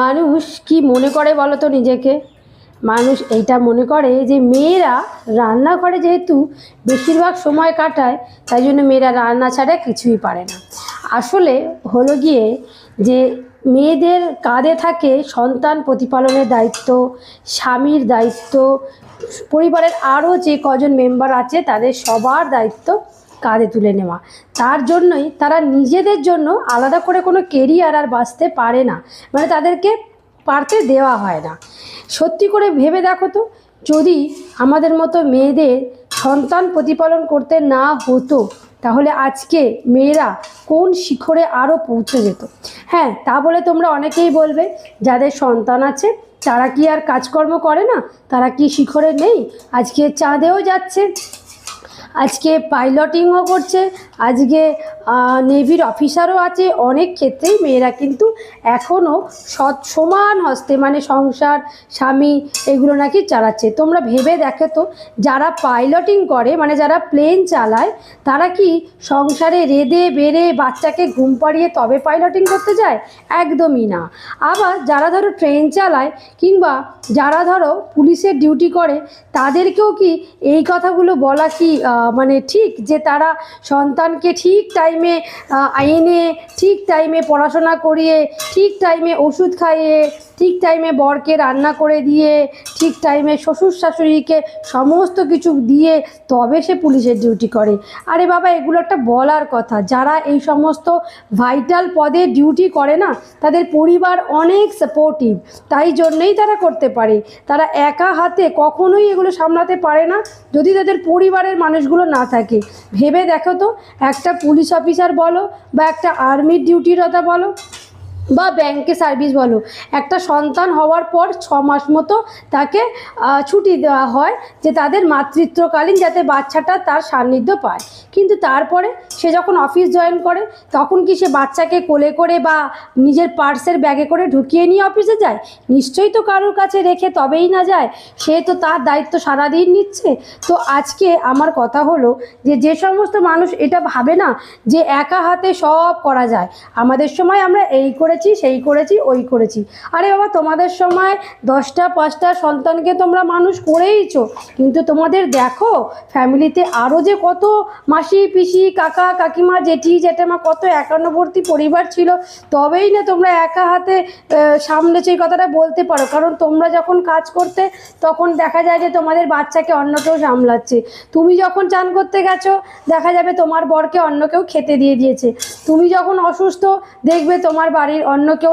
মানুষ কি মনে করে বলো তো নিজেকে? মানুষ এইটা মনে করে যে মেয়েরা রান্নাঘরে যেহেতু বেশিরভাগ সময় কাটায়, তাই জন্য মেয়েরা রান্না ছাড়া কিছুই পারে না। আসলে হলো গিয়ে যে মেয়েদের কাঁধে থাকে সন্তান প্রতিপালনের দায়িত্ব, স্বামীর দায়িত্ব, পরিবারের আরও যে কজন মেম্বার আছে, তাদের সবার দায়িত্ব কাঁধে তুলে নেওয়া। তার জন্যই তারা নিজেদের জন্য আলাদা করে কোনো কেরিয়ার আর বাঁচতে পারে না। মানে তাদেরকে পারতে দেওয়া হয় না। সত্যি করে ভেবে দেখো তো, যদি আমাদের মতো মেয়েদের সন্তান প্রতিপালন করতে না হতো, তাহলে আজকে মেয়েরা কোন শিখরে আরও পৌঁছে যেত? হ্যাঁ তা বলে তোমরা অনেকেই বলবে, যাদের সন্তান আছে, তারা কি আর কাজকর্ম করে না? তারা কি শিখরে নেই? আজকে চাঁদেও যাচ্ছে। আজকে পাইলটিংও করছে, আজকে নেভির অফিসারও আছে, অনেক ক্ষেত্রেই মেয়েরা কিন্তু এখনও সৎ, সমান হস্তে মানে সংসার, স্বামী এগুলো নাকি চালাচ্ছে। তোমরা ভেবে দেখো তো, যারা পাইলটিং করে মানে যারা প্লেন চালায়, তারা কি সংসারে রেদে বেড়ে বাচ্চাকে ঘুম পাড়িয়ে তবে পাইলটিং করতে যায়? একদমই না। আবার যারা ধরো ট্রেন চালায়, কিংবা যারা ধরো পুলিশের ডিউটি করে, তাদেরকেও কি এই কথাগুলো বলা কি মানে ঠিক যে তারা সন্তানকে ঠিক টাইমে আইনে ঠিক টাইমে পড়াশোনা করিয়ে, ঠিক টাইমে ওষুধ খাইয়ে ঠিক টাইমে বরকে রান্না করে দিয়ে, ঠিক টাইমে শ্বশুর শাশুড়িকে সমস্ত কিছু দিয়ে তবে সে পুলিশের ডিউটি করে। আরে বাবা, এগুলো একটা বলার কথা। যারা এই সমস্ত ভাইটাল পদে ডিউটি করে না, তাদের পরিবার অনেক সাপোর্টিভ তাই জন্যেই তারা করতে পারে। তারা একা হাতে কখনোই এগুলো সামলাতে পারে না, যদি তাদের পরিবারের মানুষগুলো না থাকে। ভেবে দেখো তো, একটা পুলিশ অফিসার বলো বা একটা আর্মির ডিউটির কথা বলো। বা ব্যাংকে সার্ভিস বলো। একটা সন্তান হওয়ার পর ছ মাস মতো তাকে ছুটি দেওয়া হয় যে তাদের মাতৃত্বকালীন যাতে বাচ্চাটা তার সান্নিধ্য পায়। কিন্তু তারপরে সে যখন অফিস জয়েন করে, তখন কি সে বাচ্চাকে কোলে করে বা নিজের পার্সের ব্যাগে করে ঢুকিয়ে নিয়ে অফিসে যায়? নিশ্চয়ই তো কারোর কাছে রেখে তবেই না যায়। সে তো তার দায়িত্ব সারাদিন নিচ্ছে। তো আজকে আমার কথা হলো যে যে সমস্ত মানুষ এটা ভাবে না যে, একা হাতে সব করা যায়। আমাদের সময় আমরা এই করেছি, সেই করেছি, ওই করেছি। আরে বাবা, তোমাদের সময় দশটা, পাঁচটা সন্তানকে তোমরা মানুষ করেইছ, কিন্তু তোমাদের দেখো ফ্যামিলিতে আরও যে কত মাসি, পিসি, কাকা, কাকিমা, জেঠি, জেঠামা, কত একান্নবর্তী পরিবার ছিল, তবেই না তোমরা একা হাতে সামলেছো এই কথাটা বলতে পারো। কারণ তোমরা যখন কাজ করতে, তখন দেখা যায় যে তোমাদের বাচ্চাকে অন্য কেউ সামলাচ্ছে। তুমি যখন চান করতে গেছো, দেখা যাবে তোমার বরকে অন্য কেউ খেতে দিয়ে দিয়েছে। তুমি যখন অসুস্থ, দেখবে তোমার বাড়ির অন্য কেউ